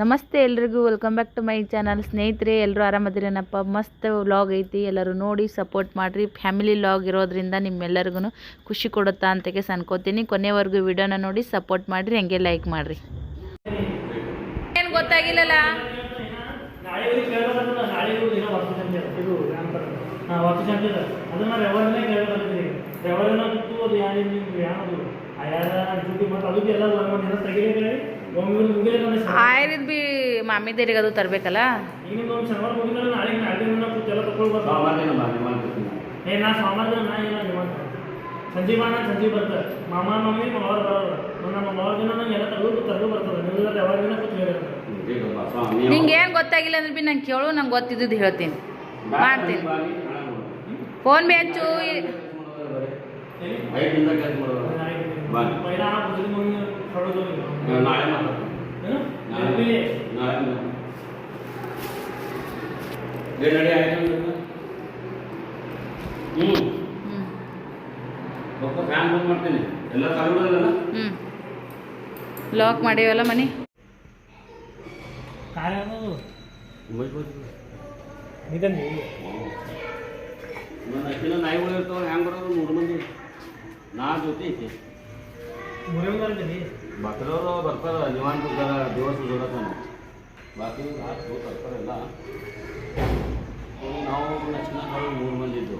ನಮಸ್ತೆ ಎಲ್ರಿಗೂ welcome back to my channel ಸ್ನೇಹಿತರೆ ಎಲ್ಲರೂ ಆರಾಮದಿರೇನಪ್ಪ? ಮಸ್ತ್ ವ್ಲಾಗ್ ಐತಿ. ಎಲ್ಲರೂ ನೋಡಿ ಸಪೋರ್ಟ್ ಮಾಡಿರಿ. ಫ್ಯಾಮಿಲಿ ವ್ಲಾಗ್ ಇರೋದ್ರಿಂದ ನಿಮ್ಮೆಲ್ಲರಿಗೂ ಖುಷಿ ಕೊಡುತ್ತಾ ಅಂತಕ್ಕೆ ಅನ್ಕೋತೀನಿ ಕೊನೆವರೆಗೂ ವಿಡಿಯೋನ ನೋಡಿ ಸಪೋರ್ಟ್ ಮಾಡಿರಿ ಹಂಗೆ ಲೈಕ್ ಮಾಡಿರಿ. ಏನು ಗೊತ್ತಾಗಿಲ್ಲಲ್ಲ? ಅದು ಯಾರು ಬಿ ಮಾಮಿ ಮಾಮಿದೇರಿಗೆ ಅದು ತರಬೇಕಲ್ಲ? ಸಂಜೆ ಸಂಜೆ ಬರ್ತಾರೆ. ಮಾಮ ಮಮ್ಮಿ ಬರೋರು. ನಮ್ಮ ದಿನ ನಂಗೆ ಎಲ್ಲ ತಗೋ ತಗೋ ಬರ್ತದೆ ನೀವು ಯಾವಾಗ ದಿನ ಕೂತು ಹೇಳಿರ್ತಾರೆ ನಿಂಗೆ ಏನು ಗೊತ್ತಾಗಿಲ್ಲ ಅಂದ್ರೆ ಬಿ ನಂಗೆ ಕೇಳು ನಂಗೆ ಗೊತ್ತಿದ್ದು ಹೇಳ್ತೀನಿ. ಮಾಡ್ತೀನಿ. ಫೋನ್ ಬಿ ಹಚ್ಚು. ಬೈಕ್ ನಾಳೆ? ನಾಳೆ ನಾಳೆ ಹ್ಞೂ ಒಬ್ಬ ಮಾಡ್ತೀನಿ ಎಲ್ಲ ಹ್ಞೂ ಲಾಕ್ ಮಾಡೇವಲ್ಲ ಮನೆ ಅಕ್ಕಿನ ನಾಯಿಗಳು ಇರ್ತಾವ ಹೆಂಗೆ ಬರೋದು ಮೂರು ಮಂದಿ ನಾ ಜೊತೆ ಐತಿ ಮೂರೇ ಬರ್ತೀನಿ ಬಾಕಿದವರು ಬರ್ತಾರ ನಿವಾಂತ ಇರ್ತಾರ ದಿವಸ ಜೋಡತಾನ ಬಾಕಿ ಹಾಕಿ ಬರ್ತಾರೆ ಎಲ್ಲ ನಾವು ನೆಕ್ಸ್ಟ್ ಮೂರು ಮಂದಿ ಇದ್ದು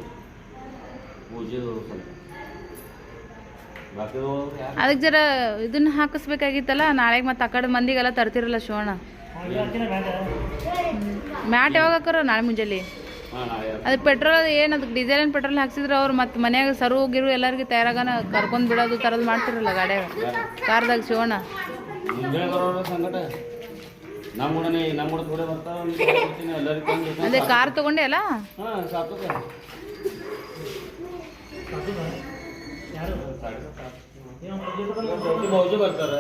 ಪೂಜೆ ಸ್ವಲ್ಪ. ಅದಕ್ಕೆ ಜರ ಇದನ್ನ ಹಾಕಿಸ್ಬೇಕಾಗಿತ್ತಲ್ಲ ನಾಳೆಗೆ ಮತ್ತೆ ಆ ಕಡೆ ಮಂದಿಗೆಲ್ಲ ತರ್ತಿರಲ್ಲ ಬ್ಯಾಂಡ. ಮ್ಯಾಟ್ ಯಾವಾಗ ಹಾಕಾರ ನಾಳೆ ಮುಂಜಾನೆ? ಹಾಂ ಪೆಟ್ರೋಲ್ ಅದು ಏನು, ಅದಕ್ಕೆ ಡೀಸೆಲ್ ಏನು ಪೆಟ್ರೋಲ್ ಹಾಕ್ಸಿದ್ರೆ ಅವ್ರು ಮತ್ತೆ ಮನ್ಯಾಗ ಸರು ಗಿರು ಎಲ್ಲರಿಗೂ ತಯಾರಾಗನ ಕರ್ಕೊಂಡು ಬಿಡೋದು ಥರದ್ದು ಮಾಡ್ತಿರಲ್ಲ ಗಾಡ್ಯಾಗ. ಕಾರ್ದಾಗ ಶಿವಣ್ಣ. ಅದೇ ಕಾರ್ ತಗೊಂಡೆ ಅಲ್ಲ? ಬರ್ತಾರೆ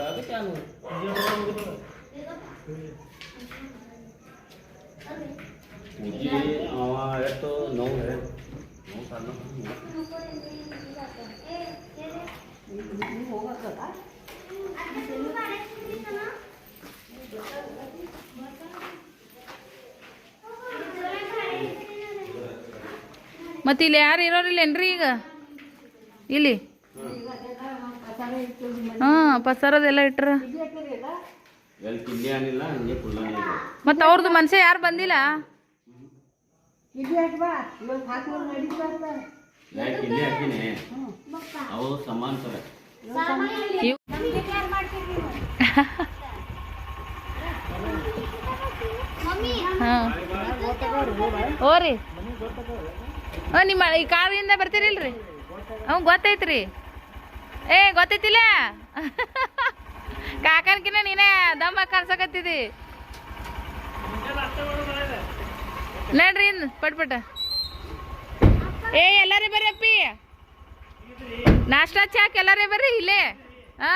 ಅವ ಎಷ್ಟು ನೋವು. ನೋವು ಸಣ್ಣ ಮತ್ತೆ ಇಲ್ಲಿ ಯಾರು ಇರೋರಿಲ್ಲೇನ್ರಿ ಈಗ? ಇಲ್ಲಿ? ಹಾಂ ಪಸಾರದೆಲ್ಲ ಇಟ್ರ. ಅವ್ರದ್ದು ತಿಂಡಿ ಯಾರು ಹಂಗೆ ಕುಲ್ಲನೇ ಇದೆ ಮತ್ತೆ ಅವ್ರದ್ದು ಮನುಷ್ಯ ಯಾರು ಬಂದಿಲ್ಲ ಯಾಕೆ ತಿಂಡಿ ಹಾಕಿನಿ? ಅವು ಸಮಾಂತರ ಇವ್- ಹಾಂ ಓ ರೀ ಹಾಂ ನಿಮ್ಮ ಈ ಕಾರಿಂದ ಬರ್ತೀರಿಲ್ರಿ? ಹ್ಞೂ ಗೊತ್ತೈತ್ರಿ. ಏ ಗೊತ್ತೈತಿಲ್ಲ? ಕಾಕನ್ಕಿನ ನೀನೇ ದಮ್ಮ ಕರ್ಸಕತ್ತಿದಿ. ನಡ್ರಿ ಇನ್ನು ಪಟ್ ಪಟ. ಏ ಎಲ್ಲಾರೇ ಬರ್ರಿ ಅಪ್ಪಿ. ನಾಷ್ಟಾ ಚಾಕ್ ಎಲ್ಲಾರೇ ಬರ್ರಿ ಇಲ್ಲೇ. ಹಾ.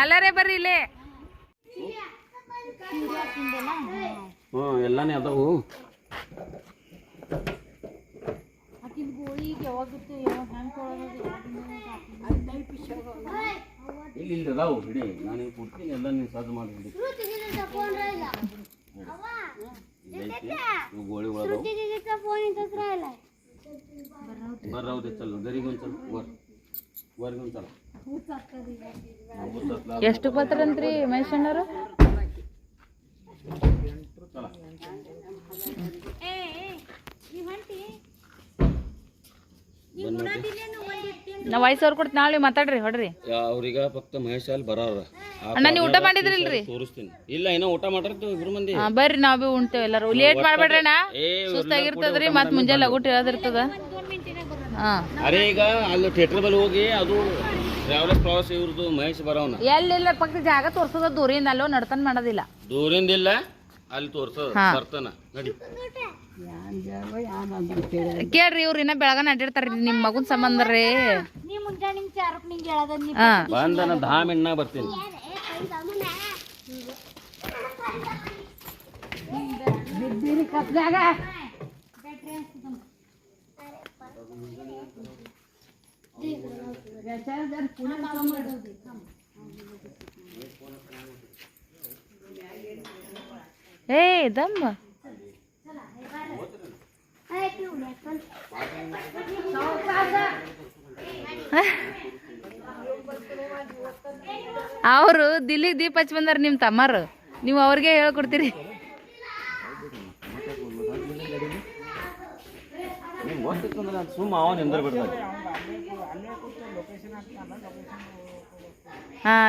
ಎಲ್ಲಾರೇ ಬರ್ರಿ ಇಲ್ಲೇ. ಹ್ಞೂ ಎಲ್ಲನೇ ಅದಾವು. ಇಲ್ಲಿ. ಇಲ್ಲಿ ಅದಾವು. ಬಿಡಿ ನಾನು ಈಗ ಕೊಡ್ತೀನಿ ಎಲ್ಲ ನೀವು ಮಾಡಿ ಬಿಡಿ ಚಲ್. ವರ್ ಎಷ್ಟು ಚಲ. ನಾ ವಯಸ್ಸವ್ರು ಕೊಡ್ತೀನಿ ನಾಳೆ ಮಾತಾಡ್ರಿ ಹೊಡ್ರಿ. ಅವ್ರೀಗ ಫಕ್ತ ಮಹೇಶ್ ಅಲ್ಲಿ ಬರೋರ ಅಣ್ಣ ನೀವು ಊಟ ಮಾಡಿದ್ರಿಲ್ರಿ? ತೋರಿಸ್ತೀನಿ. ಇಲ್ಲ ಏನೋ ಊಟ ಮಾಡಿರ್ತೀವಿ ಇಬ್ರು ಮಂದಿ. ಬರ್ರಿ ನಾವು ಭೀ ಉಣ್ತೇವೆ ಎಲ್ಲಾರು. ಲೇಟ್ ಮಾಡ್ಬೇಡ್ರಿ ಅಣ್ಣ ಸುಸ್ತಾಗಿರ್ತದ್ರಿ ಮತ್ ಮುಂಜಾನೆ ಲಗುಟ್ ಇರೋದಿರ್ತದ ಹಾ. ಅರೆ ಈಗ ಅಲ್ಲಿ ಥಿಯೇಟರ್ ಬಲ್ಲಿ ಹೋಗಿ ಅದು ಟ್ರಾವೆಲರ್ಸ್ ಪ್ರವಾಸ ಇವ್ರದ್ದು ಮಹೇಶ್ ಬರವನ. ಎಲ್ಲಿಲ್ಲ ಪಕ್ಕ ಜಾಗ ತೋರ್ಸದ ದೂರಿಂದ ಅಲ್ಲೋ ನಡ್ತನ್ ಮಾಡೋದಿಲ್ಲ. ದೂರಿಂದಿಲ್ಲ ಅಲ್ಲಿ ತೋರ್ಸದ. ಬರ್ತಾನ. ನಡಿ. ಕೇಳ್ರಿ ಇವ್ರು ಇನ್ನ ಬೆಳಗನ ಅಡ್ಡಿರ್ತಾರ್ರಿ ನಿಮ್ ಮಗನ್ ಸಂಬಂಧ ರೀ ನೀ ಮುಂಜಾನೆ ನಿಮ್ ಚಾರಕ್ ನಿಂಗೆ ಹೇಳದ ನೀ ಬಂದನ ಧಾಮಿಣ್ಣ ಬರ್ತೀನಿ. ಏ ದಮ್ಮ. ಅವರು ದಿಲ್ಲಿ ದೀಪ ಹಚ್ಚಿ ಬಂದಾರ ನಿಮ್ಮ ತಮ್ಮರು. ನೀವು ಅವ್ರಿಗೆ ಹೇಳ್ಕೊಡ್ತೀರಿ.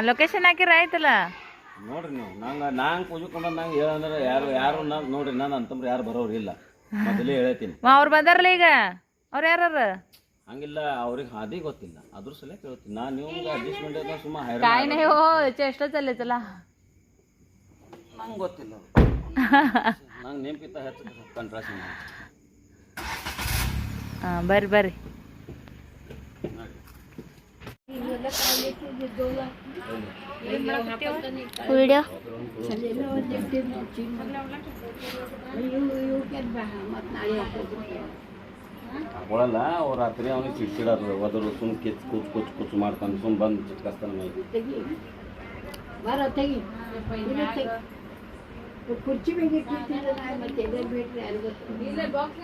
ಲೊಕೇಶನ್ ಹಾಕಿರ ಆಯ್ತಲ್ಲ. ನೋಡ್ರಿ ನೀವು. ನಂಗೆ ನಂಗೆ ಕೊಂಡ್ರೆ ನಂಗೆ ಹೇಳಂದ್ರೆ ಯಾರು ಯಾರು ನೋಡ್ರಿ ನಾನು ಅಂತಂದ್ರೆ ಯಾರು ಬರೋರು ಇಲ್ಲ. ಮೊದಲೇ ಹೇಳ್ತೀನಿ ಅವ್ರು ಬಂದಾರಲ್ಲ ಈಗ ಅವ್ರು ಯಾರ ಹಂಗಿಲ್ಲ ಅವ್ರಿಗೆ ಹಾದಿ ಗೊತ್ತಿಲ್ಲ ಅದ್ರ ಸಲ ಕೇಳ್ತೀನಿ ನಾನು ನಿಮ್ಗೆ ಅಡ್ಜಸ್ಟ್ಮೆಂಟ್ ಅದ ಸುಮ್ಮ ಹೈರಾಣ काय नाही हो चेष्टा चालले चला ನಂಗೆ ಗೊತ್ತಿಲ್ಲ ನಂಗೆ ನೆನಪಿತ್ತ ಹೆಚ್ಚು ಕಂಟ್ರಾಸ್ಟ್ ಹಾಂ ಬರ್ರಿ ಬರ್ರಿ ವಿಡಿಯೋ ಹಾಕೊಳಲ್ಲ ಅವ್ರು ರಾತ್ರಿ ಅವ್ನಿಗೆ ಚಿಡ್ಚಿಡೋದು ಹೋದ್ರು ಸುಮ್ ಕಿಚ್ ಕುಚ್ ಕುಚ್ ಕುಚ್ ಮಾಡ್ತಾನೆ ಸುಮ್ ಬಂದು ಚಿಟ್ಕಸ್ತಾನೆ ಮೈ ಬರೋ ತೆಗಿ ಇಲ್ಲ ತೆಗಿ ಕುರ್ಚಿ ಮೇಲೆ ಇಟ್ಟಿರ್ತಿದ್ರೆ ನಾನು ಮತ್ತೆ ಎಲ್ಲಿ ಬಿಟ್ರೆ ಯಾರು ಗೊತ್ತು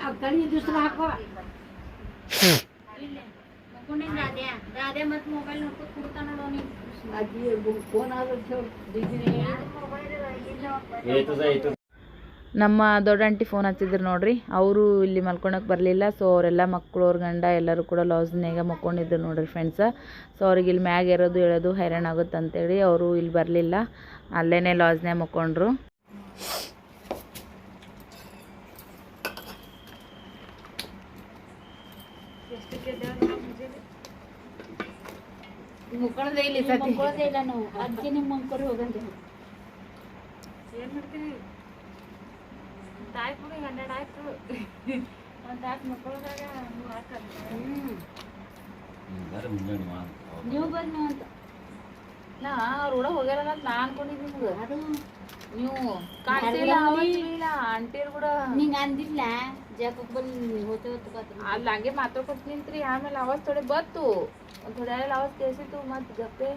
ಆ ಕಣಿ ದುಸ್ರ ಹಾಕೋ ನಮ್ಮ ದೊಡ್ಡ ಆಂಟಿ ಫೋನ್ ಹಚ್ಚಿದ್ರು ನೋಡ್ರಿ. ಅವರು ಇಲ್ಲಿ ಮಲ್ಕೊಳಕ್ಕೆ ಬರಲಿಲ್ಲ ಸೊ ಅವರೆಲ್ಲ ಮಕ್ಕಳು ಅವ್ರ ಗಂಡ ಎಲ್ಲರೂ ಕೂಡ ಲಾಸ್ನ್ಯಾಗ ಮಕ್ಕೊಂಡಿದ್ರು ನೋಡ್ರಿ ಫ್ರೆಂಡ್ಸ ಸೊ ಅವ್ರಿಗೆ ಇಲ್ಲಿ ಮ್ಯಾಗ ಇರೋದು ಹೇಳೋದು ಹೈರಾಣ ಆಗುತ್ತೆ ಅಂತೇಳಿ ಅವರು ಇಲ್ಲಿ ಬರಲಿಲ್ಲ. ಅಲ್ಲೇ ಲಾಸ್ನ್ಯಾಗ ಮಕ್ಕೊಂಡ್ರು. ಮುಕ್ಕೊಳ್ಳೋದೇ ಇಲ್ಲಿ ನಾವು. ಅದಕ್ಕೆ ನಿಮ್ಮ ಮಂಕೋರಿ ಹೋಗಂತೆ ಬೇರೆ ಆಯ್ತು. ಮಾಡು. ನೀವು ಬನ್ನಿ ಅಂತ. ನಾ ಅವ್ರ ಕೂಡ ಹೋಗ್ಯಾರಲ್ಲ ಅಂತ ನಾ ಅನ್ಕೊಂಡಿದ್ದೆ ನಿಮ್ಗೆ. ಅದು ನೀವು ಕಾಣಿಸಿಲ್ಲ ಆಂಟಿಯರು ಕೂಡ. ನಿಂಗೆ ಅಂದಿಲ್ಲ ಜಾಕಕ್ಕೆ ಬಂದು ಹೋತೆ ಹೊತ್ತು ಬಾತ್ರ ಅಲ್ಲಿ ಹಂಗೆ ಮಾತಾಡ್ಕೊತ ನಿಂತ್ರಿ ಆಮೇಲೆ ಅವಾಜ್ ಥೋಡೆ ಬತ್ತು ಒಂದು ಥೋಡೆ ಎಲ್ಲ ಅವಾಜ್ ಕೇಳಿಸಿತ್ತು ಮತ್ತು ಗಪ್ಪೆ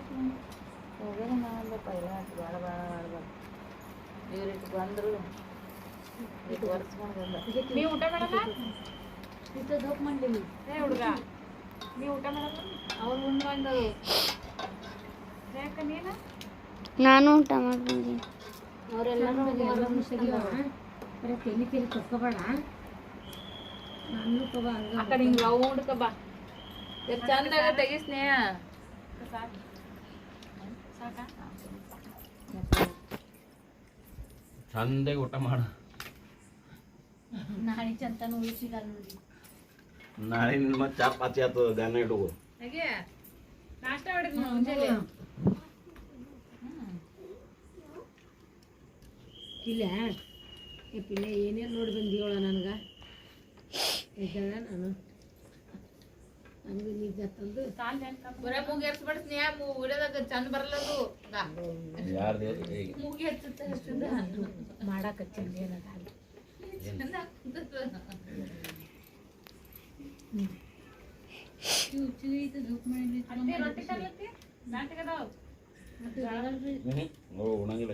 ಹೋಗ್ಯಾನ ಮಾಡಲ್ಲ ಪೈಲ ಭಾಳ ಭಾಳ ಮಾಡ್ಬಾರ್ದು ಇವ್ರಿಗೆ ಬಂದರು ಇದು ಒರೆಸ್ಕೊಂಡು ಬಂದ ನೀವು ಊಟ ಮಾಡಲ್ಲ ಇತ್ತು ದೋಪ್ ಮಾಡಲಿ ಏ ಹುಡುಗ ನೀವು ಊಟ ಮಾಡಲ್ಲ ಅವ್ರು ಉಣ್ಣು ಬಂದದು ಯಾಕೆ ನೀನು ನಾನು ಊಟ ಮಾಡ್ಬಂದಿ ಅವರೆಲ್ಲರೂ ಬರೀ ತೆಲಿ ತೆಲಿ ತಕ್ಕೋಬೇಡ ರೌಂಡ್ ಬಾ ಎಷ್ಟು ಚಂದಾಗ ತೆಗಿ ಸ್ನೇಹ. ಚಂದಾಗಿ ಊಟ ಮಾಡ. ನಾಳೆ ಚಂತನ ಸಿಗಲ್ಲ ನೋಡಿ. ನಾಳೆ ನಿನ್ನ ಮತ್ತೆ ಚಾಪಾತಿ ಆತು ದನ ಇಡುವು ಹೇಗೆ? ನಾಷ್ಟ ನೀವು ಮುಂಜಾನೆ? ಇಲ್ಲ. ಈ ಪಿಲ್ಲೆ ಏನೇನು ನೋಡಿ ಬಂದಿಯೋಳ ನನಗೆ? ಇದ್ದಾಳ ನಾನು ನನಗೆ ನಿಜ ತಂದು ಬರೇ ಮೂಗಿ ಹಚ್ಬೇಡ ಸ್ನೇಹ ಮೂ ವಿಡಿಯೋದಾಗ ಚಂದ ಬರಲ್ಲದು ಯಾರ್ದು ಮೂಗಿ ಹಚ್ಚುತ್ತೆ ಹಚ್ಚುದ ಮಾಡಕ್ಕೆ ಚಂದ ಏನದ ಉಣಂಗಿಲ್ಲ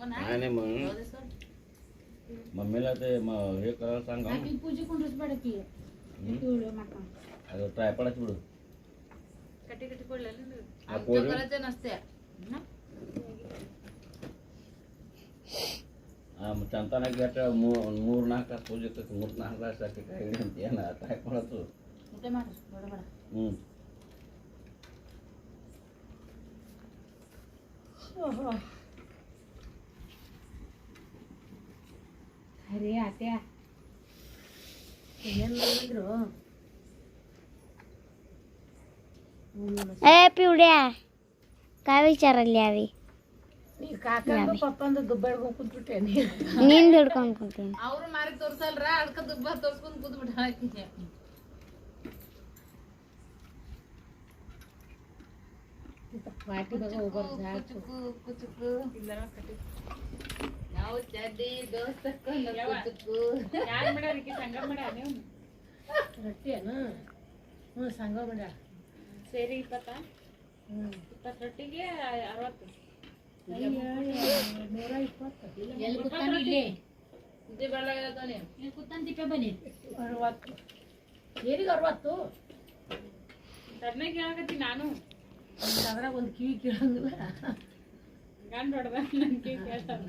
नाही नाही म्हणून मम्मीला ते हे करायला सांगा నాకు పూజ కుండ్రస్ పడకి చూడు మాకు आता ट्रायपडा चिवडू कटी कटी पडलेलं ना. आमच्या पोळी? घराच्या नसत्या ना? मूर नाका तुझे मूर नाकासाठी काय विनंती आहे ना ट्रायपडा तू. ఉంటే ಅರೆ ಅತ್ಯ ಏನ್ ಮಾಡಿದ್ರು ಏ ಪಿವ್ಡ್ಯ ಕಾವ್ ವಿಚಾರಲ್ಲಿ ಅವಿ ನೀ ಕಾಕಂದು ಪಪ್ಪಂದು ದುಬ್ಬಡ್ಕೊಂಡು ಕುಂತ್ಬಿಟ್ಟೆ ನೀನ್ ದುಡ್ಕೊಂಡು ಕುಂತೀನಿ ಅವ್ರು ಮಾರಿ ತೋರ್ಸಲ್ರ ಅದಕ್ಕೆ ದುಬ್ಬ ತೋರ್ಸ್ಕೊಂಡು ಕೂತ್ಬಿಟ್ಟಾಕಿ ವಾಟಿ ಬಗ್ಗೆ ಹೋಗೋದು ಕುಚುಕು ಕುಚುಕು ಇಲ್ಲ ಕಟ್ಟಿ ನಾವು ಚಡ್ಡಿ ದೋಸ್ತ ಯಾರು ಮಾಡ್ಯಾರ ಸಂಘ ಮಾಡ್ಯಾರ ನೀವು? ರೊಟ್ಟಿ ಏನು ಹ್ಞೂ ಸಂಘ ಮಾಡ್ಯಾರ ಸೇರಿ ಇಪ್ಪತ್ತ? ಹ್ಞೂ. ಇಪ್ಪತ್ತು ರೊಟ್ಟಿಗೆ ಅರವತ್ತು. ನೂರ ಇಪ್ಪತ್ತು. ಎಲ್ಲಿ ಕೂತಾನ ಇಲ್ಲಿ? ಇದು ಬೆಳಗ್ಗೆ ನೀವು? ಇಲ್ಲಿ ಕೂತಾನ ತಿಪ್ಪೆ ಬನ್ನಿ. ಅರವತ್ತು. ಏನಿಗೆ ಅರವತ್ತು? ತಡ್ನಾಗ ನಾನು. ಅದ್ರಾಗ ಒಂದು ಕಿವಿ ಕೇಳಂಗಿಲ್ಲ. ಗಂಡು ಹೊಡೆದ ನನಗೆ ಕೇಳ್ತಾನೆ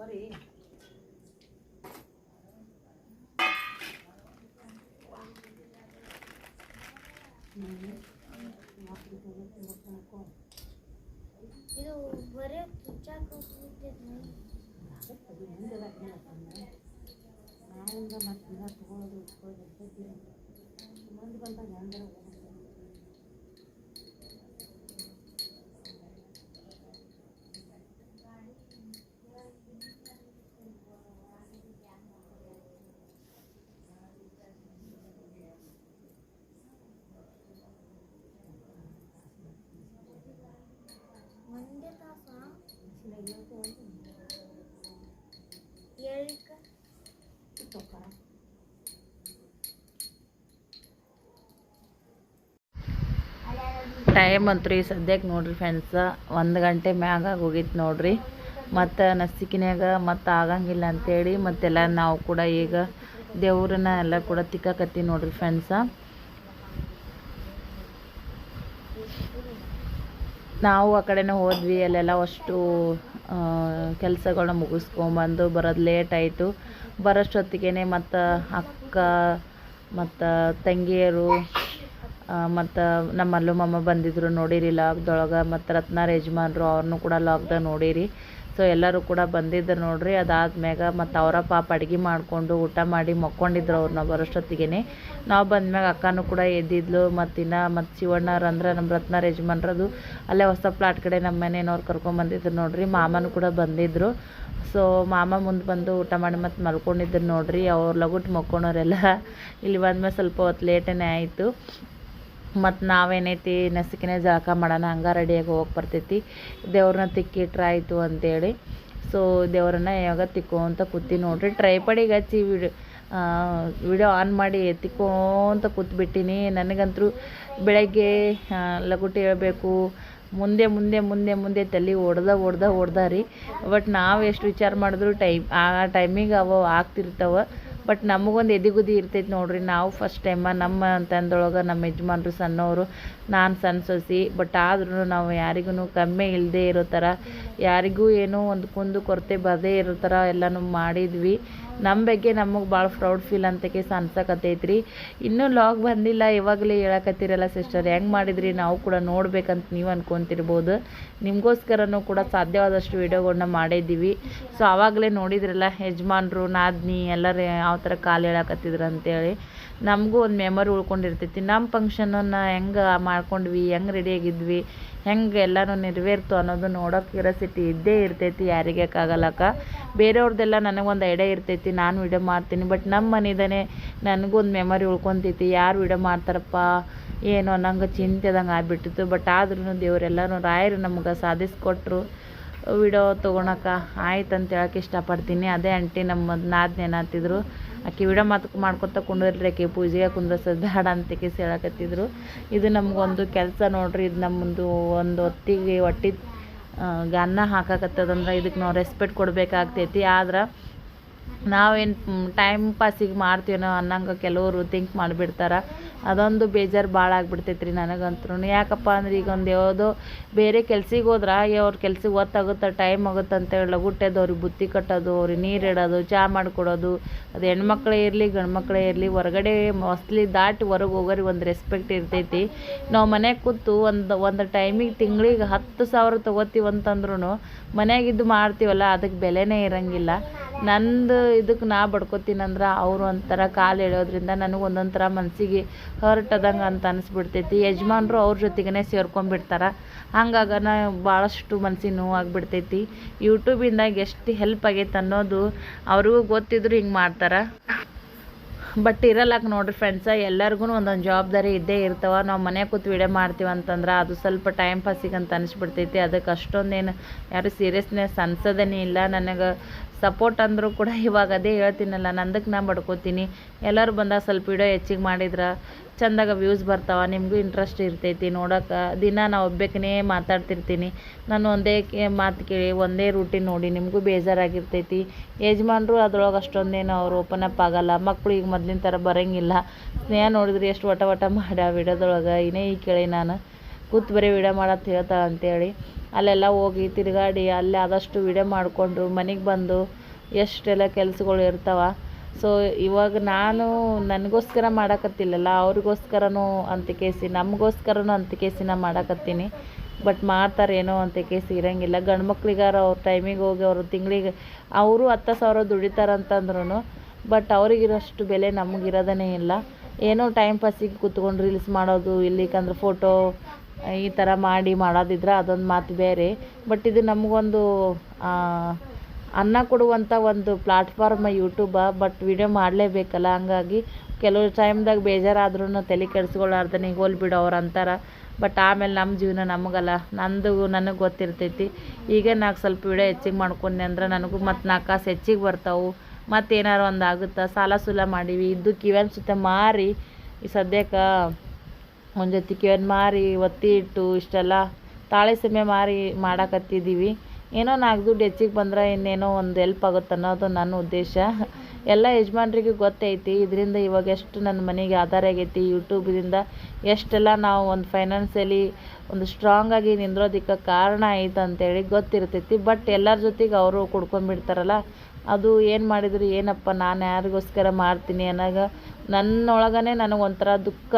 ಹುಲಿ ಕುತ್ತಂಗ್ ಕೂತಲ್ಲ ಅನ್ನ ತಮ್ಮ ಇವು ಕಟ್ಟಿ ಕಟ್ಟಿ ಬೇಕಿದ್ರೆ ಇಟ್ಕೊಂಬರಕ ಚಲೋತ ಸರಿ ಟೈಮ್ ಅಂತ್ರಿ ಸದ್ಯಕ್ಕೆ ನೋಡ್ರಿ ಫ್ರೆಂಡ್ಸ ಒಂದು ಗಂಟೆ ಮ್ಯಾಗ ಹೋಗಿತ್ತು ನೋಡ್ರಿ. ಮತ್ತು ನಸಿಕಿನಾಗ ಮತ್ತು ಆಗಂಗಿಲ್ಲ ಅಂತೇಳಿ ಮತ್ತೆಲ್ಲ ನಾವು ಕೂಡ ಈಗ ದೇವ್ರನ್ನ ಎಲ್ಲ ಕೂಡ ತಿಕ್ಕಾಕತ್ತೀವಿ ನೋಡ್ರಿ ಫ್ರೆಂಡ್ಸ ನಾವು ಆ ಕಡೆನೇ ಹೋದ್ವಿ, ಅಲ್ಲೆಲ್ಲ ಅಷ್ಟು ಕೆಲಸಗಳನ್ನ ಮುಗಿಸ್ಕೊಂಬಂದು ಬರೋದು ಲೇಟ್ ಆಯಿತು. ಬರೋಷ್ಟೊತ್ತಿಗೆ ಮತ್ತು ಅಕ್ಕ, ಮತ್ತು ತಂಗಿಯರು ಮತ್ತು ನಮ್ಮ ಅಲ್ಲೂ ಮಾಮ ಬಂದಿದ್ರು, ನೋಡಿರಿ ಲಾಕ್ದೊಳಗೆ ಮತ್ತು ರತ್ನಾರ ಯಜಮಾನ್ರು ಅವ್ರನ್ನೂ ಕೂಡ ಲಾಕ್ದಾಗ ನೋಡಿರಿ. ಸೊ ಎಲ್ಲರೂ ಕೂಡ ಬಂದಿದ್ದರು ನೋಡ್ರಿ. ಅದಾದ್ಮ್ಯಾಗ ಮತ್ತು ಅವರ ಪಾಪ ಅಡುಗೆ ಮಾಡಿಕೊಂಡು ಊಟ ಮಾಡಿ ಮಕ್ಕೊಂಡಿದ್ರು ಅವ್ರು ನಾವು ಬರೋಷ್ಟೊತ್ತಿಗೆ ನಾವು ಬಂದ್ಮ್ಯಾಗ ಅಕ್ಕನೂ ಕೂಡ ಎದ್ದಿದ್ಲು ಮತ್ತಿನ್ನ ಮತ್ತು ಶಿವಣ್ಣವ್ರು ಅಂದ್ರೆ ನಮ್ಮ ರತ್ನಾರ ಯಜಮಾನ್ರದು ಅಲ್ಲೇ ಹೊಸ ಪ್ಲಾಟ್ ಕಡೆ ನಮ್ಮ ಮನೆಯವ್ರು ಕರ್ಕೊಂಬಂದಿದ್ರು ನೋಡ್ರಿ. ಮಾಮನೂ ಕೂಡ ಬಂದಿದ್ದರು ಸೊ ಮಾಮ ಮುಂದೆ ಬಂದು ಊಟ ಮಾಡಿ ಮತ್ತು ಮಲ್ಕೊಂಡಿದ್ರು ನೋಡ್ರಿ. ಅವ್ರು ಲಗುಟ್ ಮಕ್ಕೊಳೋರೆಲ್ಲ. ಇಲ್ಲಿ ಬಂದ್ಮೇಲೆ ಸ್ವಲ್ಪ ಹೊತ್ತು ಲೇಟನೇ ಆಯಿತು. ಮತ್ತು ನಾವೇನೈತಿ ನಸುಕಿನ ಜಳಕ ಮಾಡೋಣ, ಹಂಗೆ ರೆಡಿಯಾಗಿ ಹೋಗಿ ಬರ್ತೈತಿ. ದೇವ್ರನ್ನ ತಿಕ್ಕಿಟ್ರಾಯಿತು ಅಂತೇಳಿ. ಸೊ ದೇವ್ರನ್ನ ಯಾವಾಗ ತಿಕ್ಕೋಂತ ಕೂತಿ ನೋಡ್ರಿ. ಟ್ರೈಪಡಿಗೆ ಹಚ್ಚಿ ವಿಡಿಯೋ ವಿಡಿಯೋ ಆನ್ ಮಾಡಿ ತಿಕ್ಕೋಂತ ಕೂತ್ಬಿಟ್ಟಿನಿ. ನನಗಂತೂ ಬೆಳಗ್ಗೆ ಲಗುಟಿ ಹೇಳಬೇಕು. ಮುಂದೆ ಮುಂದೆ ಮುಂದೆ ಮುಂದೆ ತಲೆ ಓಡ್ದ ಓಡ್ದ ಹೊಡ್ದ ರೀ. ಬಟ್ ನಾವು ಎಷ್ಟು ವಿಚಾರ ಮಾಡಿದ್ರು ಟೈಮ್, ಆ ಟೈಮಿಗೆ ಅವು ಆಗ್ತಿರ್ತಾವೆ. ಬಟ್ ನಮಗೊಂದು ಎದಿಗುದಿ ಇರ್ತೈತೆ ನೋಡ್ರಿ. ನಾವು ಫಸ್ಟ್ ಟೈಮ ನಮ್ಮ ತಂದೊಳಗೆ, ನಮ್ಮ ಯಜಮಾನ್ರು, ಸಣ್ಣವರು, ನಾನು ಸಣ್ಣ ಸೊಸಿ ಬಟ್ ಆದ್ರೂ ನಾವು ಯಾರಿಗೂ ಕಮ್ಮಿ ಇಲ್ಲದೆ ಇರೋ ಥರ ಯಾರಿಗೂ ಏನೋ ಒಂದು ಕುಂದು ಕೊರತೆ ಬರದೇ ಇರೋ ಥರ ಎಲ್ಲನೂ ಮಾಡಿದ್ವಿ. ನಮ್ಮ ಬಗ್ಗೆ ನಮಗೆ ಭಾಳ ಪ್ರೌಡ್ ಫೀಲ್ ಅಂತಕ್ಕೆ ಅನ್ಸಕತ್ತೈತೆ ರೀ ಇನ್ನೂ ಲಾಗ್ ಬಂದಿಲ್ಲ, ಇವಾಗಲೇ ಹೇಳಕತ್ತೀರಲ್ಲ ಸಿಸ್ಟರ್ ಹೆಂಗೆ ಮಾಡಿದ್ರಿ? ನಾವು ಕೂಡ ನೋಡ್ಬೇಕಂತ ನೀವು ಅನ್ಕೊತಿರ್ಬೋದು. ನಿಮಗೋಸ್ಕರನೂ ಕೂಡ ಸಾಧ್ಯವಾದಷ್ಟು ವೀಡಿಯೋಗಳನ್ನ ಮಾಡಿದ್ದೀವಿ. ಸೊ ಆವಾಗಲೇ ನೋಡಿದ್ರಲ್ಲ ಯಜಮಾನ್ರು, ನಾದ್ನಿ ಎಲ್ಲರೂ ಯಾವ ಥರ ಕಾಲು ಹೇಳಕತ್ತಿದ್ರು ಅಂತೇಳಿ. ನಮಗೂ ಒಂದು ಮೆಮೊರಿ ಉಳ್ಕೊಂಡಿರ್ತೈತಿ. ನಮ್ಮ ಫಂಕ್ಷನನ್ನು ಹೆಂಗೆ ಮಾಡ್ಕೊಂಡ್ವಿ, ಹೆಂಗೆ ರೆಡಿಯಾಗಿದ್ವಿ ಹೆಂಗೆ ಎಲ್ಲನೂ ನೆರವೇರ್ತು ಅನ್ನೋದು ನೋಡೋ ಕ್ಯೂರಿಯಾಸಿಟಿ ಇದ್ದೇ ಇರ್ತೈತಿ ಯಾರಿಗೆ ಆಗಲ್ಲಕ್ಕ ಬೇರೆಯವ್ರದ್ದೆಲ್ಲ ನನಗೊಂದು ಐಡಿಯಾ ಇರ್ತೈತಿ, ನಾನು ವಿಡಿಯೋ ಮಾಡ್ತೀನಿ. ಬಟ್ ನಮ್ಮ ಮನೆದೇ ನನಗೂ ಒಂದು ಮೆಮೊರಿ ಉಳ್ಕೊಂತೈತಿ, ಯಾರು ವಿಡಿಯೋ ಮಾಡ್ತಾರಪ್ಪ, ಏನು ಅನ್ನಂಗೆ ಚಿಂತೆದಂಗೆ ಆಗ್ಬಿಟ್ಟಿತ್ತು. ಬಟ್ ಆದ್ರೂ ದೇವರೆಲ್ಲರೂ ರಾಯರು ನಮ್ಗೆ ಸಾಧಿಸ್ಕೊಟ್ರು. ವಿಡಿಯೋ ತೊಗೊಳಕ ಆಯ್ತು ಅಂತ ಹೇಳಕ್ಕೆ ಇಷ್ಟಪಡ್ತೀನಿ. ಅದೇ ಆಂಟಿ ನಮ್ಮ ನಾದ್ನ ಏನಾತಿದ್ರು ಆಕೆ ವಿಡಿಯೋ ಮಾತು ಮಾಡ್ಕೊತ ಕುಂಡಿರ್ಲಿ ಆಕೆ ಪೂಜೆಗೆ ಕುಂದ್ರಸೋದು ಬೇಡ ಅಂತ ಕೇಸ್ ಇದು ನಮಗೊಂದು ಕೆಲಸ ನೋಡ್ರಿ, ಇದು ನಮ್ಮದು ಒಂದು ಹೊತ್ತಿಗೆ ಹೊಟ್ಟಿ ಅನ್ನ ಹಾಕಕತ್ತದಂದ್ರೆ ಇದಕ್ಕೆ ನಾವು ರೆಸ್ಪೆಕ್ಟ್ ಕೊಡಬೇಕಾಗ್ತೈತಿ. ಆದ್ರೆ ನಾವೇನು ಟೈಮ್ ಪಾಸಿಗೆ ಮಾಡ್ತೀವನೋ ಅನ್ನಂಗೆ ಕೆಲವರು ಥಿಂಕ್ ಮಾಡಿಬಿಡ್ತಾರೆ. ಅದೊಂದು ಬೇಜಾರು ಭಾಳ ಆಗ್ಬಿಡ್ತೈತೆ ರೀ ನನಗಂತೂ ಯಾಕಪ್ಪ ಅಂದ್ರೆ ಈಗ ಒಂದು ಯಾವುದೋ ಬೇರೆ ಕೆಲ್ಸಕ್ಕೆ ಹೋದ್ರೆ ಅವ್ರ ಕೆಲ್ಸಕ್ಕೆ ಒತ್ತಾಗುತ್ತೆ ಟೈಮ್ ಆಗುತ್ತೆ ಅಂತೇಳಿ ಲಗುಟ್ಟೆದು ಅವ್ರಿಗೆ ಬುತ್ತಿ ಕಟ್ಟೋದು, ಅವ್ರಿಗೆ ನೀರು ಇಡೋದು ಚಹಾ ಮಾಡಿಕೊಡೋದು. ಅದು ಹೆಣ್ಮಕ್ಳೇ ಇರಲಿ ಗಂಡು ಮಕ್ಕಳೇ ಇರಲಿ, ಹೊರಗಡೆ ಮೋಸ್ಟ್ಲಿ ದಾಟಿ ಹೊರಗೆ ಹೋಗೋರಿಗೆ ಒಂದು ರೆಸ್ಪೆಕ್ಟ್ ಇರ್ತೈತಿ. ನಾವು ಮನೆಗೆ ಕೂತು ಒಂದು ಒಂದು ಟೈಮಿಗೆ ತಿಂಗಳಿಗೆ ಹತ್ತು ಸಾವಿರ ತೊಗೋತೀವಿ ಅಂತಂದ್ರೂ ಮನ್ಯಾಗಿದ್ದು ಮಾಡ್ತೀವಲ್ಲ ಅದಕ್ಕೆ ಬೆಲೆನೇ ಇರೋಂಗಿಲ್ಲ. ನಂದು ಇದಕ್ಕೆ ನಾ ಬಡ್ಕೊತೀನಂದ್ರೆ ಅವರು ಒಂಥರ ಕಾಲು ಎಳೆಯೋದ್ರಿಂದ ನನಗೆ ಒಂದೊಂಥರ ಥರ ಮನಸ್ಸಿಗೆ ಹರ್ಟ್ ಆದಂಗೆ ಅಂತ ಅನಿಸ್ಬಿಡ್ತೈತಿ. ಯಜಮಾನ್ರು ಅವ್ರ ಜೊತೆಗೇ ಸೇರ್ಕೊಂಡ್ಬಿಡ್ತಾರೆ. ಹಂಗಾಗ ನಾ ಭಾಳಷ್ಟು ಮನ್ಸಿಗೆ ನೋವು ಆಗ್ಬಿಡ್ತೈತಿ ಯೂಟ್ಯೂಬಿಂದಾಗ ಎಷ್ಟು ಹೆಲ್ಪ್ ಆಗೈತೆ ಅನ್ನೋದು ಅವ್ರಿಗೂ ಗೊತ್ತಿದ್ರು ಹಿಂಗೆ ಮಾಡ್ತಾರೆ. ಬಟ್ ಇರಲ್ಲಕ್ಕೆ ನೋಡ್ರಿ ಫ್ರೆಂಡ್ಸ ಎಲ್ಲರಿಗೂ ಒಂದೊಂದು ಜವಾಬ್ದಾರಿ ಇದ್ದೇ ಇರ್ತವೆ. ನಾವು ಮನೆ ಕೂತು ವಿಡಿಯೋ ಮಾಡ್ತೀವಿ ಅಂತಂದ್ರೆ ಅದು ಸ್ವಲ್ಪ ಟೈಮ್ ಪಾಸಿಗೆ ಅಂತ ಅನಿಸ್ಬಿಡ್ತೈತಿ. ಅದಕ್ಕೆ ಅಷ್ಟೊಂದೇನು ಯಾರು ಸೀರಿಯಸ್ನೆಸ್ ಅನ್ಸೋದೇನೇ ಇಲ್ಲ. ನನಗೆ ಸಪೋರ್ಟ್ ಅಂದರೂ ಕೂಡ ಇವಾಗ ಅದೇ ಹೇಳ್ತೀನಲ್ಲ ನಂದಕ್ಕೆ ನಾ ಬಡ್ಕೋತೀನಿ. ಎಲ್ಲರೂ ಬಂದಾಗ ಸ್ವಲ್ಪ ವಿಡಿಯೋ ಹೆಚ್ಚಿಗೆ ಮಾಡಿದ್ರೆ ಚಂದಾಗ ವ್ಯೂಸ್ ಬರ್ತಾವೆ, ನಿಮಗೂ ಇಂಟ್ರೆಸ್ಟ್ ಇರ್ತೈತಿ ನೋಡೋಕೆ. ದಿನ ನಾವು ಒಬ್ಬೇಕನೇ ಮಾತಾಡ್ತಿರ್ತೀನಿ. ನಾನು ಒಂದೇ ಮಾತು ಕೇಳಿ, ಒಂದೇ ರೂಟೀನ್ ನೋಡಿ, ನಿಮಗೂ ಬೇಜಾರಾಗಿರ್ತೈತಿ. ಯಜಮಾನ್ರು ಅದ್ರೊಳಗೆ ಅಷ್ಟೊಂದೇನು ಅವ್ರು ಓಪನ್ ಅಪ್ ಆಗಲ್ಲ. ಮಕ್ಕಳು ಈಗ ಮೊದಲಿನ ಥರ ಬರೋಂಗಿಲ್ಲ. ಸ್ನೇಹ ನೋಡಿದ್ರೆ ಎಷ್ಟು ವಟ ವಟ ಮಾಡ್ಯ ವಿಡಿಯೋದೊಳಗೆ. ಇನ್ನೇ ಈಗ ಕೇಳಿ ನಾನು. ಕೂತ್ ಬರೀ ವಿಡಿಯೋ ಮಾಡತ್ತೆ ಹೇಳ್ತಾಳೆ ಅಂತೇಳಿ ಅಲ್ಲೆಲ್ಲ ಹೋಗಿ ತಿರುಗಾಡಿ ಅಲ್ಲೇ ಆದಷ್ಟು ವಿಡಿಯೋ ಮಾಡಿಕೊಂಡು ಮನೆಗೆ ಬಂದು ಎಷ್ಟೆಲ್ಲ ಕೆಲಸಗಳು ಇರ್ತಾವೆ. ಸೊ ಇವಾಗ ನಾನು ನನಗೋಸ್ಕರ ಮಾಡಕತ್ತಿಲ್ಲಲ್ಲ, ಅವ್ರಿಗೋಸ್ಕರನೂ ಅಂತ ಕೇಸಿ, ನಮಗೋಸ್ಕರನೂ ಅಂತ ಕೇಸಿ ನಾನು ಮಾಡಕತ್ತೀನಿ ಬಟ್ ಮಾಡ್ತಾರೇನೋ ಅಂತ ಕೇಸಿ ಇರೋಂಗಿಲ್ಲ. ಗಂಡು ಮಕ್ಳಿಗಾರ ಅವ್ರ ಟೈಮಿಗೆ ಹೋಗಿ ಅವರು ತಿಂಗಳಿಗೆ, ಅವರು ಹತ್ತು ಸಾವಿರ ದುಡಿತಾರಂತಂದ್ರೂ ಬಟ್ ಅವ್ರಿಗಿರೋಷ್ಟು ಬೆಲೆ ನಮಗಿರೋದೇ ಇಲ್ಲ. ಏನೋ ಟೈಮ್ ಪಾಸಿಗೆ ಕೂತ್ಕೊಂಡು ರೀಲ್ಸ್ ಮಾಡೋದು ಇಲ್ಲಿಕಂದ್ರೆ ಫೋಟೋ ಈ ಥರ ಮಾಡಿ ಮಾಡೋದಿದ್ರೆ ಅದೊಂದು ಮಾತು ಬೇರೆ. ಬಟ್ ಇದು ನಮಗೊಂದು ಅನ್ನ ಕೊಡುವಂಥ ಒಂದು ಪ್ಲಾಟ್ಫಾರ್ಮ್ ಯೂಟ್ಯೂಬ ಬಟ್ ವಿಡಿಯೋ ಮಾಡಲೇಬೇಕಲ್ಲ. ಹಂಗಾಗಿ ಕೆಲವು ಟೈಮ್ದಾಗ ಬೇಜಾರಾದ್ರೂ ತಲೆ ಕೆಡಿಸ್ಕೊಳಾರ್ದನೆ, ಹೋಲ್ ಬಿಡು ಅವ್ರು ಅಂತಾರೆ. ಬಟ್ ಆಮೇಲೆ ನಮ್ಮ ಜೀವನ ನಮಗಲ್ಲ. ನಂದು, ನನಗೆ ಗೊತ್ತಿರ್ತೈತಿ. ಈಗ ನಾಲ್ಕು ಸ್ವಲ್ಪ ವಿಡಿಯೋ ಹೆಚ್ಚಿಗೆ ಮಾಡ್ಕೊಂಡೆ ಅಂದ್ರೆ ನನಗೂ ಮತ್ತು ನಾಲ್ಕು ಕಾಸು ಹೆಚ್ಚಿಗೆ ಬರ್ತಾವೆ. ಮತ್ತು ಏನಾರು ಒಂದು ಆಗುತ್ತೆ? ಸಾಲ ಸೂಲ ಮಾಡೀವಿ. ಇದ್ದು ಕಿವ್ಯಾನ ಸುತ್ತ ಮಾರಿ. ಈ ಸದ್ಯಕ್ಕೆ ಒಂದು ಜೊತೆ ಕಿವ್ಯಾನ ಮಾರಿ, ಒತ್ತಿ ಇಟ್ಟು ಇಷ್ಟೆಲ್ಲ ತಾಳೆ ಸೀಮೆ ಮಾರಿ ಮಾಡಾಕತ್ತಿದ್ದೀವಿ. ಏನೋ ನಾಲ್ಕು ದುಡ್ಡು ಹೆಚ್ಚಿಗೆ ಬಂದ್ರೆ ಇನ್ನೇನೋ ಒಂದು ಹೆಲ್ಪ್ ಆಗುತ್ತೆ ಅನ್ನೋದು ನನ್ನ ಉದ್ದೇಶ. ಎಲ್ಲ ಯಜಮಾನ್ರಿಗೂ ಗೊತ್ತೈತಿ, ಇದರಿಂದ ಇವಾಗ ಎಷ್ಟು ನನ್ನ ಮನೆಗೆ ಆಧಾರ ಆಗೈತಿ ಯೂಟ್ಯೂಬಿಂದ ಎಷ್ಟೆಲ್ಲ ನಾವು ಒಂದು ಫೈನಾನ್ಸಿಯಲಿ ಒಂದು ಸ್ಟ್ರಾಂಗ್ ಆಗಿ ನಿಂದ್ರೋದಕ್ಕೆ ಕಾರಣ ಆಯ್ತು ಅಂತೇಳಿ ಗೊತ್ತಿರ್ತೈತಿ. ಬಟ್ ಎಲ್ಲರ ಜೊತೆಗೆ ಅವರು ಕುಡ್ಕೊಂಡ್ಬಿಡ್ತಾರಲ್ಲ ಅದು ಏನು ಮಾಡಿದ್ರು ಏನಪ್ಪ, ನಾನು ಯಾರಿಗೋಸ್ಕರ ಮಾಡ್ತೀನಿ ಅನ್ನಾಗ ನನ್ನೊಳಗೇ ನನಗೆ ಒಂಥರ ದುಃಖ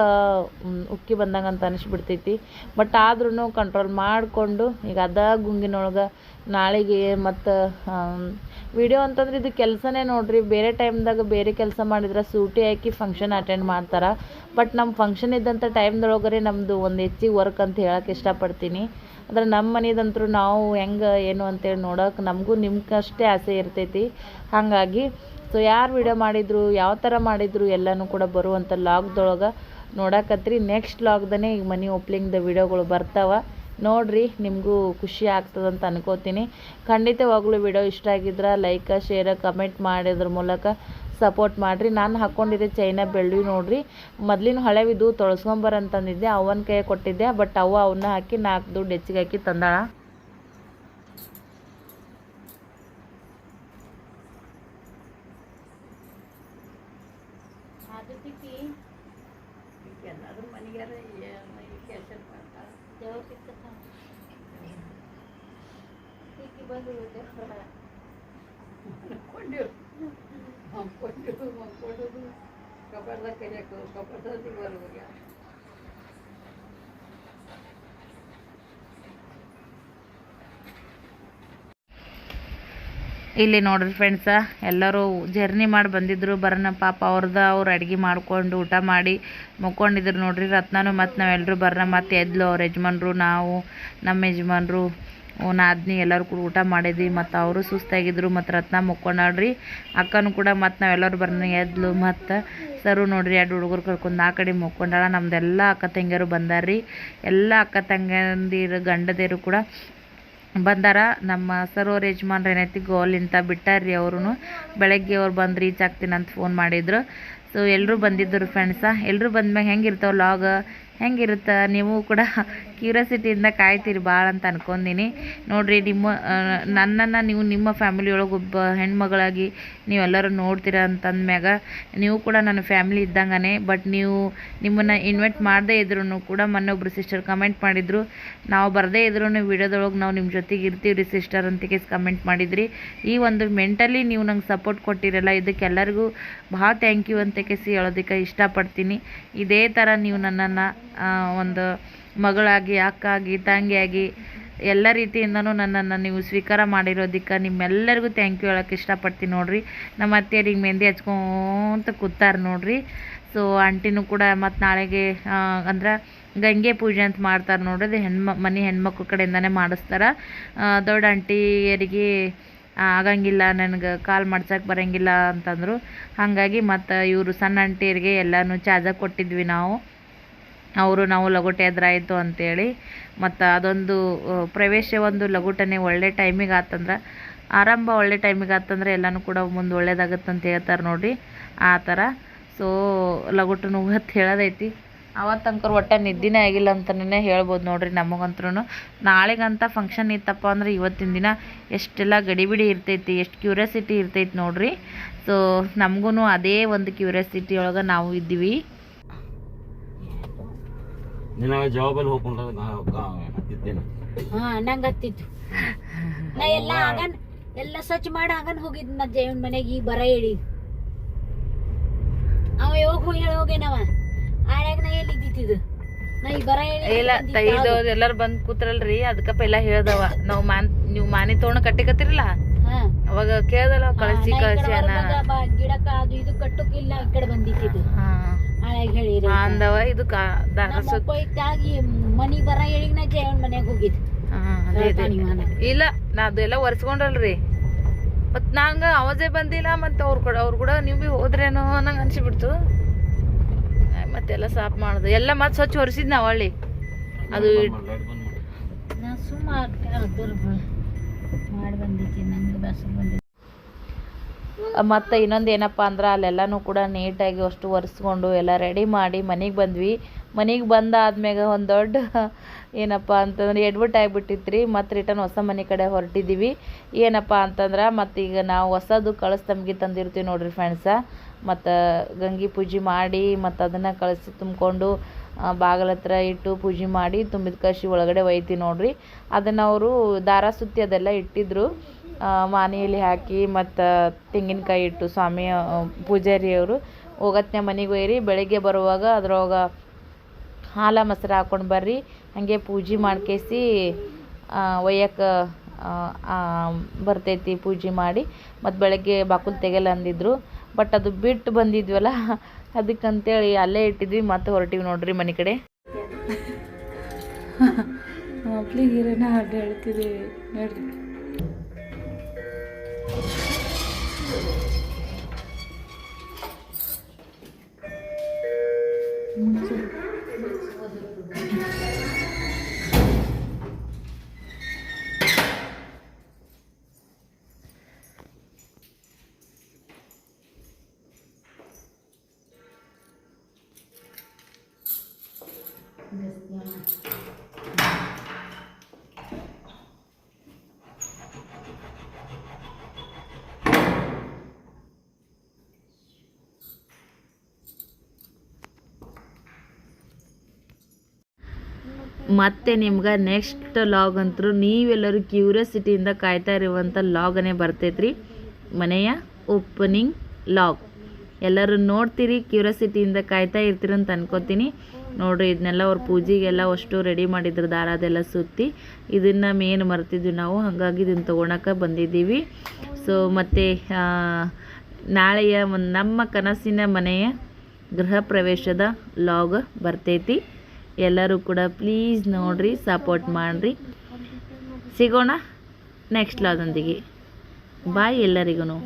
ಉಕ್ಕಿ ಬಂದಂಗೆ ಅಂತ ಅನಿಸ್ಬಿಡ್ತೈತಿ. ಬಟ್ ಆದ್ರೂ ಕಂಟ್ರೋಲ್ ಮಾಡಿಕೊಂಡು, ಈಗ ಅದ ಗುಂಗಿನೊಳಗೆ ನಾಳೆಗೆ ಮತ್ತು ವಿಡಿಯೋ ಅಂತಂದ್ರೆ ಇದು ಕೆಲಸನೇ ನೋಡಿರಿ. ಬೇರೆ ಟೈಮ್ದಾಗ ಬೇರೆ ಕೆಲಸ ಮಾಡಿದ್ರೆ ಸೂಟಿ ಹಾಕಿ ಫಂಕ್ಷನ್ ಅಟೆಂಡ್ ಮಾಡ್ತಾರೆ. ಬಟ್ ನಮ್ಮ ಫಂಕ್ಷನ್ ಇದ್ದಂಥ ಟೈಮ್ದೊಳಗರೆ ನಮ್ಮದು ಒಂದು ಹೆಚ್ಚಿಗೆ ವರ್ಕ್ ಅಂತ ಹೇಳಕ್ಕೆ ಇಷ್ಟಪಡ್ತೀನಿ. ಆದರೆ ನಮ್ಮ ಮನೆದಂತೂ ನಾವು ಹೆಂಗೆ, ಏನು ಅಂತೇಳಿ ನೋಡೋಕೆ ನಮಗೂ ನಿಮ್ಗಷ್ಟೇ ಆಸೆ ಇರ್ತೈತಿ. ಹಾಗಾಗಿ ಸೊ ಯಾರು ವಿಡಿಯೋ ಮಾಡಿದ್ರು, ಯಾವ ಥರ ಮಾಡಿದ್ರು ಎಲ್ಲನೂ ಕೂಡ ಬರುವಂಥ ಲಾಗ್ದೊಳಗೆ ನೋಡಕತ್ರಿ. ನೆಕ್ಸ್ಟ್ ಲಾಗ್ದೇ ಈಗ ಮನೆ ಓಪ್ಲಿಂಗ್ದ ವಿಡಿಯೋಗಳು ಬರ್ತಾವೆ. ನೋಡಿರಿ, ನಿಮಗೂ ಖುಷಿ ಆಗ್ತದಂತ ಅನ್ಕೋತೀನಿ. ಖಂಡಿತವಾಗ್ಲೂ ವಿಡಿಯೋ ಇಷ್ಟ ಆಗಿದ್ರೆ ಲೈಕ್ ಶೇರ್ ಕಮೆಂಟ್ ಮಾಡೋದ್ರ ಮೂಲಕ ಸಪೋರ್ಟ್ ಮಾಡಿರಿ. ನಾನು ಹಾಕ್ಕೊಂಡಿದ್ದೆ ಚೈನ ಬೆಳ್ಳಿ ನೋಡಿರಿ. ಮೊದಲಿನ ಹಳೆವಿದು ತೊಳಸ್ಕೊಂಬರಂತಂದಿದ್ದೆ ಅವನ ಕೈ ಕೊಟ್ಟಿದ್ದೆ ಬಟ್ ಅವ ಅವನ್ನ ಹಾಕಿ ನಾಲ್ಕು ದುಡ್ಡು ಹೆಚ್ಚಿಗೆ ಹಾಕಿ ತಂದಾಳ ಎಲ್ಲಾದ್ರೂ ಮನೆಗಾರ ಕೆಲಸ ಮಾಡ್ತಾರೆ ಮಕ್ಕೊಂಡಿರು ಇಲ್ಲಿ ನೋಡ್ರಿ ಫ್ರೆಂಡ್ಸ ಎಲ್ಲರೂ ಜರ್ನಿ ಮಾಡಿ ಬಂದಿದ್ರು. ಬರೋಣ ಪಾಪ ಅವ್ರದ್ದು ಅವ್ರು ಅಡ್ಗೆ ಮಾಡ್ಕೊಂಡು ಊಟ ಮಾಡಿ ಮುಕ್ಕೊಂಡಿದ್ರು ನೋಡ್ರಿ. ರತ್ನಾನು ಮತ್ತು ನಾವೆಲ್ಲರೂ ಬರೋಣ ಮತ್ತು ಎದ್ಲು ಅವ್ರ ಯಜಮಾನ್ರು, ನಾವು, ನಮ್ಮ ಯಜಮಾನ್ರು. ನಾದ್ನಿ, ಎಲ್ಲರೂ ಕೂಡ ಊಟ ಮಾಡಿದ್ವಿ. ಮತ್ತು ಅವರು ಸುಸ್ತಾಗಿದ್ದರು ಮತ್ತು ರತ್ನ ಮುಕ್ಕೊಂಡಾಡ್ರಿ ಅಕ್ಕನೂ ಕೂಡ ಮತ್ತು ನಾವೆಲ್ಲರೂ ಬರ್ನ ಎದ್ಲು. ಮತ್ತು ಸರು ನೋಡ್ರಿ, ಎರಡು ಹುಡುಗರು ಕರ್ಕೊಂಡು ಆ ಕಡೆ ಮುಕ್ಕೊಂಡಾಳ. ನಮ್ದೆಲ್ಲ ಅಕ್ಕ ತಂಗಿಯರು ಬಂದಾರ್ರಿ. ಎಲ್ಲ ಅಕ್ಕ ತಂಗಿಯಂದಿರು, ಗಂಡದಿರು ಕೂಡ ಬಂದಾರ. ನಮ್ಮ ಸರ್ವರ್ ಯಜಮಾನ್ರು ಏನೈತಿ ಗೋಲಿಂತ ಬಿಟ್ಟಾರ್ರಿ ಅವ್ರೂ ಬೆಳಗ್ಗೆ ಅವ್ರು ಬಂದು ರೀಚ್ ಆಗ್ತೀನಿ ಅಂತ ಫೋನ್ ಮಾಡಿದ್ರು. ಸೊ ಎಲ್ಲರೂ ಬಂದಿದ್ದರು ಫ್ರೆಂಡ್ಸ ಎಲ್ಲರೂ ಬಂದ್ಮ್ಯಾಗ ಹೆಂಗಿರ್ತಾವೆ ಲಾಗ್ ಹೆಂಗಿರುತ್ತೆ? ನೀವು ಕೂಡ ಕ್ಯೂರಿಯಾಸಿಟಿಯಿಂದ ಕಾಯ್ತೀರಿ ಭಾಳ ಅಂತ ಅನ್ಕೊಂದಿನಿ. ನೋಡಿರಿ, ನಿಮ್ಮ ನನ್ನನ್ನು ನೀವು ನಿಮ್ಮ ಫ್ಯಾಮಿಲಿ ಒಳಗೆ ಒಬ್ಬ ಹೆಣ್ಮಗಳಾಗಿ ನೀವೆಲ್ಲರೂ ನೋಡ್ತೀರ ಅಂತಂದ್ಮ್ಯಾಗ ನೀವು ಕೂಡ ನನ್ನ ಫ್ಯಾಮಿಲಿ ಇದ್ದಂಗೆ ಬಟ್ ನೀವು ನಿಮ್ಮನ್ನು ಇನ್ವೈಟ್ ಮಾಡದೇ ಇದ್ರೂ ಕೂಡ ಮೊನ್ನೆ ಒಬ್ಬರು ಸಿಸ್ಟರ್ ಕಮೆಂಟ್ ಮಾಡಿದ್ರು. ನಾವು ಬರದೇ ಇದ್ರೂ ವಿಡಿಯೋದೊಳಗೆ ನಾವು ನಿಮ್ಮ ಜೊತೆಗೆ ಇರ್ತೀವಿ ಸಿಸ್ಟರ್ ಅಂತ ಕೇಸ್ ಕಮೆಂಟ್ ಮಾಡಿದ್ರಿ. ಈ ಒಂದು ಮೆಂಟಲಿ ನೀವು ನಂಗೆ ಸಪೋರ್ಟ್ ಕೊಟ್ಟಿರಲ್ಲ ಇದಕ್ಕೆ ಎಲ್ಲರಿಗೂ ಭಾಳ ಥ್ಯಾಂಕ್ ಯು ಅಂತ ಕೇಸಿ ಹೇಳೋದಕ್ಕೆ ಇಷ್ಟಪಡ್ತೀನಿ. ಇದೇ ಥರ ನೀವು ನನ್ನನ್ನು ಒಂದು ಮಗಳಾಗಿ, ಅಕ್ಕಾಗಿ, ತಂಗಿಯಾಗಿ ಎಲ್ಲ ರೀತಿಯಿಂದನೂ ನನ್ನನ್ನು ನೀವು ಸ್ವೀಕಾರ ಮಾಡಿರೋದಕ್ಕೆ ನಿಮ್ಮೆಲ್ಲರಿಗೂ ಥ್ಯಾಂಕ್ ಯು ಹೇಳೋಕ್ಕೆ ಇಷ್ಟಪಡ್ತೀನಿ ನೋಡಿರಿ. ನಮ್ಮ ಅತ್ತೆಯರಿಗೆ ಮೆಹಂದಿ ಹಚ್ಕೊಂತ ಕೂತಾರೆ ನೋಡಿರಿ. ಸೊ ಆಂಟಿನೂ ಕೂಡ ಮತ್ತು ನಾಳೆಗೆ ಅಂದ್ರೆ ಗಂಗೆ ಪೂಜೆ ಅಂತ ಮಾಡ್ತಾರೆ ನೋಡ್ರಿ. ಅದು ಹೆಣ್ಮ, ಮನೆ ಹೆಣ್ಮಕ್ಳ ಕಡೆಯಿಂದನೇ ಮಾಡಿಸ್ತಾರೆ. ದೊಡ್ಡ ಆಂಟಿಯರಿಗೆ ಆಗಂಗಿಲ್ಲ, ನನಗೆ ಕಾಲ್ ಮಾಡ್ಸಕ್ಕೆ ಬರೋಂಗಿಲ್ಲ ಅಂತಂದರು. ಹಾಗಾಗಿ ಮತ್ತು ಇವರು ಸಣ್ಣ ಆಂಟಿಯರಿಗೆ ಎಲ್ಲನೂ ಚಾರ್ಜ ಕೊಟ್ಟಿದ್ವಿ ನಾವು. ಅವರು ನಾವು ಲಗೋಟೆ ಎದುರಾಯಿತು ಅಂತೇಳಿ. ಮತ್ತು ಅದೊಂದು ಪ್ರವೇಶ ಒಂದು ಲಗೋಟನೆ ಒಳ್ಳೆ ಟೈಮಿಗೆ ಆತಂದ್ರೆ. ಆರಂಭ ಒಳ್ಳೆ ಟೈಮಿಗೆ ಆತಂದ್ರೆ ಎಲ್ಲನೂ ಕೂಡ ಮುಂದೆ ಒಳ್ಳೇದಾಗತ್ತೆ ಅಂತ ಹೇಳ್ತಾರೆ ನೋಡಿ ಆ ಥರ. ಸೊ ಲಗೋಟನು ಇವತ್ತು ಹೇಳೋದೈತಿ. ಅವತ್ತಂಕರ್ ಒಟ್ಟು ನಿದ್ದಿನೇ ಆಗಿಲ್ಲ ಅಂತಲೇ ಹೇಳ್ಬೋದು ನೋಡಿರಿ ನಮಗಂತ್ರೂ ನಾಳೆಗಂತ ಫಂಕ್ಷನ್ ಇತ್ತಪ್ಪ ಅಂದ್ರೆ ಇವತ್ತಿನ ದಿನ ಎಷ್ಟೆಲ್ಲ ಗಡಿಬಿಡಿ ಇರ್ತೈತಿ, ಎಷ್ಟು ಕ್ಯೂರಿಯಾಸಿಟಿ ಇರ್ತೈತಿ ನೋಡಿರಿ. ಸೊ ನಮಗೂ ಅದೇ ಒಂದು ಕ್ಯೂರಿಯಾಸಿಟಿ ಒಳಗೆ ನಾವು ಇದ್ದೀವಿ. ನಿನ್ನ ಜವಾಬಲ್ಲಿ ಹೋಗ್ಕೊಂಡ್ರೆ ಹತ್ತಿದ್ದೇನೆ ಹಾ ನಂಗೆ ಹತ್ತಿತ್ತು. ನಾ ಎಲ್ಲ ಆಗನ್ ಎಲ್ಲ ಸ್ವಚ್ಛ ಮಾಡಿ ಆಗನ್ ಹೋಗಿದ್ ನಾ ದೇವನ್ ಮನೆಗೆ ಈಗ ಬರ ಹೇಳಿ. ಅವ ಯಾವಾಗ ಹೋಗಿ ಹೇಳಿ ಹೋಗೇನವ ಆಳ್ಯಾಗ ನಾ ಎಲ್ಲಿ ಇದ್ದಿದ್ದು ನಾ ಈಗ ಬರ ಹೇಳಿ ಇಲ್ಲ ತೈದು ಎಲ್ಲರೂ ಬಂದು ಕೂತ್ರಲ್ರಿ ಅದಕ್ಕೆ ಪೆಲ್ಲ ಹೇಳ್ದವ ನಾವು ಮಾನ್ ನೀವು ಮಾನಿ ತೋಣ ಕಟ್ಟಿಕತ್ತಿರಲ್ಲ? ಹಾ. ಅವಾಗ ಕೇಳ್ದಲ್ಲ ಕಳಿಸಿ ಈ ಕಳಿಸಿ ಗಿಡಕ್ಕ ಅದು ಇದು ಕಟ್ಟಕ್ಕಿಲ್ಲ ಈ ಕಡೆ ಬಂದಿತ್ತು ಹಾ. ಅಂದವ ಇದು ಕಾ ದಾರ ನಮ್ಮ ಸುತ್ತ ಅಪ್ಪ ಇತ್ತಾಗಿ ಮನಿ ಬರ ಹೇಳಿ ನಾ ಜಯನ್ ಮನೆಗೆ ಹೋಗಿದ್ದು. ಹಾಂ ಅದೇ ಅದೇ. ರಾಜಧಾನಿ ಮನೆ. ಇಲ್ಲ ನಾದೆಲ್ಲ ಒರೆಸ್ಕೊಂಡಲ್ರಿ ಮತ್ತು ನಂಗ ಅವಜೆ ಬಂದಿಲ್ಲ ಮತ್ ಅವ್ರ ಕೂಡ ಅವ್ರ ಕೂಡ ನೀವು ಬಿ ಹೋದ್ರೇನೋ ನಂಗೆ ಅನ್ಸಿಬಿಡ್ತು. ಮತ್ತೆಲ್ಲ ಸಾಫ್ ಮಾಡುದು. ಎಲ್ಲ ಮತ್ತೆ ಸ್ವಚ್ಛ ಒರೆಸಿದ್ ನಾವು ಹಳ್ಳಿ. ಅದು ನಾ ಸುಮ್ಮ ಮಾಡಿ ಬಂದಿದ್ದೆ ನಂಗೆ ಬೇಸರ ಬಂದಿತ್ತು ಮತ್ತು ಇನ್ನೊಂದು ಏನಪ್ಪ ಅಂದ್ರೆ ಅಲ್ಲೆಲ್ಲನೂ ಕೂಡ ನೀಟಾಗಿ ಅಷ್ಟು ಒರೆಸ್ಕೊಂಡು ಎಲ್ಲ ರೆಡಿ ಮಾಡಿ ಮನೆಗೆ ಬಂದ್ವಿ. ಮನೆಗೆ ಬಂದಾದ್ಮ್ಯಾಗ ಒಂದು ದೊಡ್ಡ ಏನಪ್ಪ ಅಂತಂದ್ರೆ ಎಡ್ವರ್ಟ್ ಆಗಿಬಿಟ್ಟಿತ್ತು ರೀ ಮತ್ತು ರಿಟರ್ನ್ ಹೊಸ ಮನೆ ಕಡೆ ಹೊರಟಿದ್ದೀವಿ ಏನಪ್ಪ ಅಂತಂದ್ರೆ ಮತ್ತು ಈಗ ನಾವು ಹೊಸದು ಕಳಸ ತಮಗೆ ತಂದಿರ್ತೀವಿ ನೋಡ್ರಿ ಫ್ರೆಂಡ್ಸ ಮತ್ತು ಗಂಗೆ ಪೂಜೆ ಮಾಡಿ ಮತ್ತು ಅದನ್ನು ಕಳಿಸಿ ತುಂಬಿಕೊಂಡು ಬಾಗಿಲ ಹತ್ರ ಇಟ್ಟು ಪೂಜೆ ಮಾಡಿ ತುಂಬಿದ ಕಷಿ ಒಳಗಡೆ ಒಯ್ತೀವಿ ನೋಡ್ರಿ. ಅದನ್ನು ಅವರು ದಾರ ಸುತ್ತಿ ಅದೆಲ್ಲ ಇಟ್ಟಿದ್ರು. ಮಾನೆಯಲ್ಲಿ ಹಾಕಿ ಮತ್ತು ತೆಂಗಿನಕಾಯಿ ಇಟ್ಟು ಸ್ವಾಮಿ ಪೂಜಾರಿ ಪೂಜಾರಿಯವರು ಹೋಗತ್ನೆ ಮನೆಗೆ ಒಯ್ಯಿರಿ ಬೆಳಗ್ಗೆ ಬರುವಾಗ ಅದ್ರೊಳಗೆ ಹಾಲ, ಮೊಸರು ಹಾಕ್ಕೊಂಡು ಬರ್ರಿ. ಹಾಗೆ ಪೂಜೆ ಮಾಡ್ಕೇಸಿ ಒಯ್ಯಕ್ಕೆ ಬರ್ತೈತಿ ಪೂಜೆ ಮಾಡಿ. ಮತ್ತು ಬೆಳಗ್ಗೆ ಬಾಕುಲ್ ತೆಗೆಲ್ಲ ಅಂದಿದ್ರು. ಬಟ್ ಅದು ಬಿಟ್ಟು ಬಂದಿದ್ವಲ್ಲ, ಅದಕ್ಕಂತೇಳಿ ಅಲ್ಲೇ ಇಟ್ಟಿದ್ವಿ. ಮತ್ತೆ ಹೊರಟಿವಿ ನೋಡ್ರಿ ಮನೆ ಕಡೆ. ಮಕ್ಳಿಗೆ ಹಾಡು ಹೇಳ್ತಿದ್ದೀವಿ, ನೋಡ್ರಿ. Muito ಮತ್ತೆ ನಿಮ್ಗೆ ನೆಕ್ಸ್ಟ್ ಲಾಗ್ ಅಂತೂ ನೀವೆಲ್ಲರೂ ಕ್ಯೂರಿಯಾಸಿಟಿಯಿಂದ ಕಾಯ್ತಾ ಇರುವಂಥ ಲಾಗನೇ ಬರ್ತೈತ್ರಿ. ಮನೆಯ ಓಪನಿಂಗ್ ಲಾಗ್ ಎಲ್ಲರೂ ನೋಡ್ತೀರಿ ಕ್ಯೂರಿಯಾಸಿಟಿಯಿಂದ ಕಾಯ್ತಾ ಇರ್ತೀರಿ ಅಂತ ಅನ್ಕೋತೀನಿ. ನೋಡಿರಿ, ಇದನ್ನೆಲ್ಲ ಅವ್ರ ಪೂಜೆಗೆಲ್ಲ ಅಷ್ಟು ರೆಡಿ ಮಾಡಿದ್ರು ದಾರ ಅದೆಲ್ಲ ಸುತ್ತಿ ಇದನ್ನು ಮೇನ್ ಮರ್ತಿದ್ವಿ ನಾವು, ಹಾಗಾಗಿ ಇದನ್ನು ತೊಗೊಳಕ್ಕೆ ಬಂದಿದ್ದೀವಿ. ಸೊ ಮತ್ತು ನಾಳೆಯ ನಮ್ಮ ಕನಸಿನ ಮನೆಯ ಗೃಹ ಪ್ರವೇಶದ ಲಾಗ್ ಬರ್ತೈತಿ. ಎಲ್ಲರೂ ಕೂಡ ಪ್ಲೀಸ್ ನೋಡಿರಿ ಸಪೋರ್ಟ್ ಮಾಡಿರಿ. ಸಿಗೋಣ ನೆಕ್ಸ್ಟ್ ಲಾದೊಂದಿಗೆ ಬಾಯ್ ಎಲ್ಲರಿಗೂ